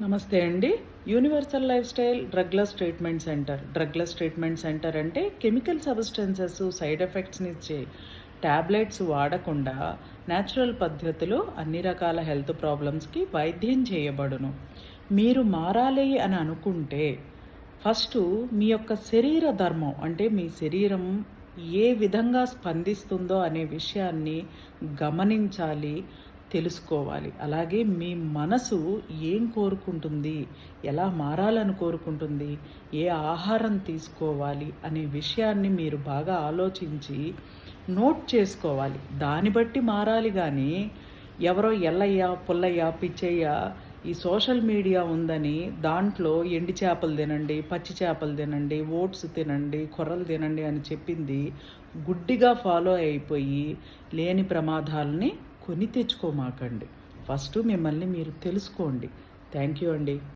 నమస్తే అండి. Universal life style drugless treatment centre drugless treatment centre అంటే కెమికల్ సబ్స్టెన్సెస్ సైడ్ ఎఫెక్ట్స్ని ఇచ్చే ట్యాబ్లెట్స్ వాడకుండా న్యాచురల్ పద్ధతిలో అన్ని రకాల హెల్త్ ప్రాబ్లమ్స్కి వైద్యం చేయబడును. మీరు మారాలి అని అనుకుంటే ఫస్ట్ మీ యొక్క శరీర ధర్మం అంటే మీ శరీరం ఏ విధంగా స్పందిస్తుందో అనే విషయాన్ని గమనించాలి. తెలుసుకోవాలి. అలాగే మీ మనసు ఏం కోరుకుంటుంది? ఎలా మారాలని కోరుకుంటుంది? ఏ ఆహారం తీసుకోవాలి? అనే విషయాన్ని మీరు బాగా ఆలోచించి నోట్ చేసుకోవాలి. దాన్ని బట్టి మారాలి కానీ ఎవరో ఎల్లయ్య పుల్లయ్య పిచ్చయ్య ఈ సోషల్ మీడియా ఉందని దాంట్లో ఎండి చేపలు తినండి పచ్చి చేపలు తినండి ఓట్స్ తినండి కొర్రలు తినండి అని చెప్పింది గుడ్డిగా ఫాలో అయిపోయి లేని ప్రమాదాలని కొని తెచ్చుకోమాకండి. ఫస్ట్ మిమ్మల్ని మీరు తెలుసుకోండి. థ్యాంక్ యూ అండి.